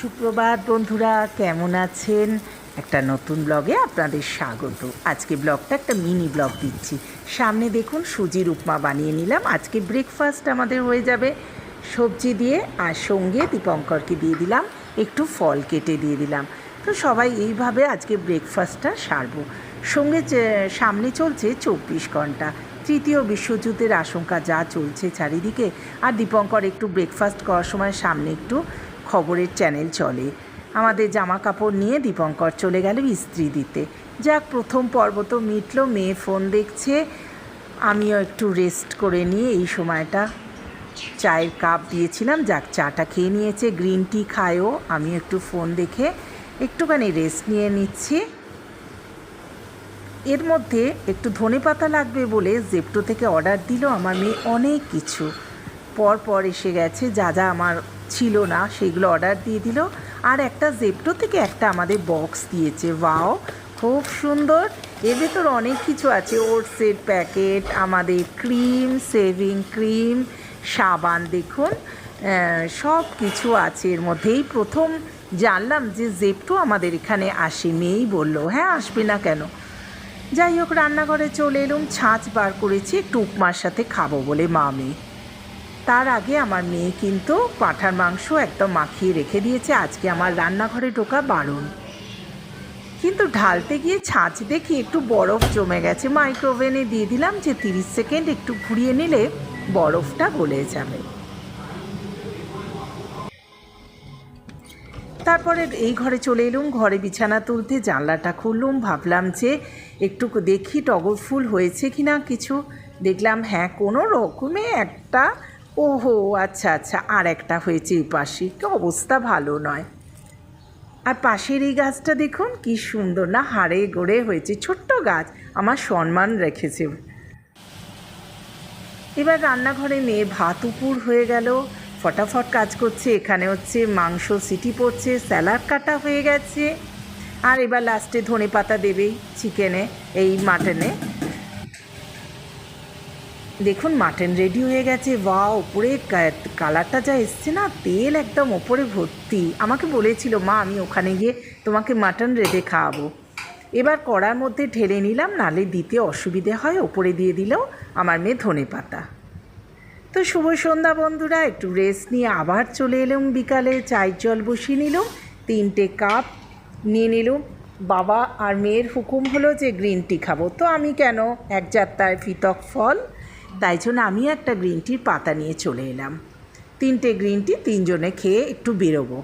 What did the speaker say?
সুপ্রভাত বন্ধুরা, কেমন আছেন? একটা নতুন ব্লগে আপনাদের স্বাগত। আজকে ব্লগটা একটা মিনি ব্লগ দিচ্ছি। সামনে দেখুন, সুজির উপমা বানিয়ে নিলাম। আজকে ব্রেকফাস্ট আমাদের হয়ে যাবে সবজি দিয়ে আর সঙ্গে দীপঙ্করকে দিয়ে দিলাম, একটু ফল কেটে দিয়ে দিলাম। তো সবাই এইভাবে আজকে ব্রেকফাস্টটা সারবো। সঙ্গে সামনে চলছে চব্বিশ ঘণ্টা। তৃতীয় বিশ্বযুদ্ধের আশঙ্কা যা চলছে চারিদিকে। আর দীপঙ্কর একটু ব্রেকফাস্ট করার সময় সামনে একটু খবরের চ্যানেল চলে। আমাদের জামা কাপড় নিয়ে দীপঙ্কর চলে গেল ইস্ত্রি দিতে। যাক, প্রথম পর্ব তো মিটলো, মেয়ে ফোন দেখছে। আমিও একটু রেস্ট করে নিয়ে এই সময়টা চায়ের কাপ দিয়েছিলাম। যাক, চাটা খেয়ে নিয়েছে গ্রিন টি খায়ও। আমি একটু ফোন দেখে একটুখানি রেস্ট নিয়ে নিচ্ছি। এর মধ্যে একটু ধনে পাতা লাগবে বলে জেপটো থেকে অর্ডার দিল আমার মেয়ে অনেক কিছু। পর পর এসে গেছে, যা যা আমার ছিল না, সেগুলো অর্ডার দিয়ে দিল। আর একটা জেপটো থেকে একটা আমাদের বক্স দিয়েছে। ওয়াও খুব সুন্দর। এর ভেতর অনেক কিছু আছে। ওটসের প্যাকেট আমাদের ক্রিম সেভিং ক্রিম সাবান দেখুন সব কিছু আছে এর মধ্যেই। প্রথম জানলাম যে জেপটো আমাদের এখানে আসে মেয়েই বলল। হ্যাঁ আসবে না কেন? যাই হোক, রান্নাঘরে চলে এলুম। ছাঁচ বার করেছি। উপমার সাথে খাব বলে মা মেয়ে তার আগে আমার মেয়ে কিন্তু পাঁঠার মাংস একদম মাখিয়ে রেখে দিয়েছে। আজকে আমার রান্নাঘরে ঢোকা বারণ। কিন্তু ঢালতে গিয়ে ছাঁচ দেখি একটু বরফ জমে গেছে। মাইক্রোওভেনে দিয়ে দিলাম যে তিরিশ সেকেন্ড একটু ঘুরিয়ে নিলে বরফটা গলে যাবে। তারপরে এই ঘরে চলে এলুম, ঘরে বিছানা তুলতে জানলাটা খুললুম। ভাবলাম যে একটু দেখি টগর ফুল হয়েছে কি না কিছু। দেখলাম হ্যাঁ কোনো রকমে একটা ওহো আচ্ছা আচ্ছা আর একটা হয়েছে এই পাশে। কি অবস্থা ভালো নয়। আর পাশের এই গাছটা দেখুন, কি সুন্দর। না, হাড়ে গড়ে হয়েছে, ছোট্ট গাছ। আমার সম্মান রেখেছে। এবার রান্নাঘরে মেয়ে ভাত উপুর হয়ে গেল। ফটাফট কাজ করছে। এখানে হচ্ছে মাংস সিটি পড়ছে, স্যালাড কাটা হয়ে গেছে। আর এবার লাস্টে ধনে পাতা দেবেই চিকেনে, এই মাটনে। দেখুন মাটন রেডি হয়ে গেছে। বা ওপরে কালারটা যা এসছে না, তেল একদম ওপরে ভর্তি। আমাকে বলেছিল, মা, আমি ওখানে গিয়ে তোমাকে মাটন রেঁধে খাওয়াবো। এবার কড়ার মধ্যে ঢেলে নিলাম নালে দিতে অসুবিধে হয় ওপরে দিয়ে দিলেও আমার মেয়ে ধনে পাতা। তো শুভ সন্ধ্যা বন্ধুরা, একটু রেস্ট নিয়ে আবার চলে এলাম বিকালে। চায়ের জল বসিয়ে নিলাম, তিনটে কাপ নিয়ে নিলাম। বাবা আর মেয়ের হুকুম হলো যে গ্রিন টি খাব। তো আমি কেন? এক যাত্রায় ফিতক ফল। তাই জন্য আমি একটা গ্রিন টির পাতা নিয়ে চলে এলাম। তিনটে গ্রিন টি তিনজনে খেয়ে একটু বেরোবো।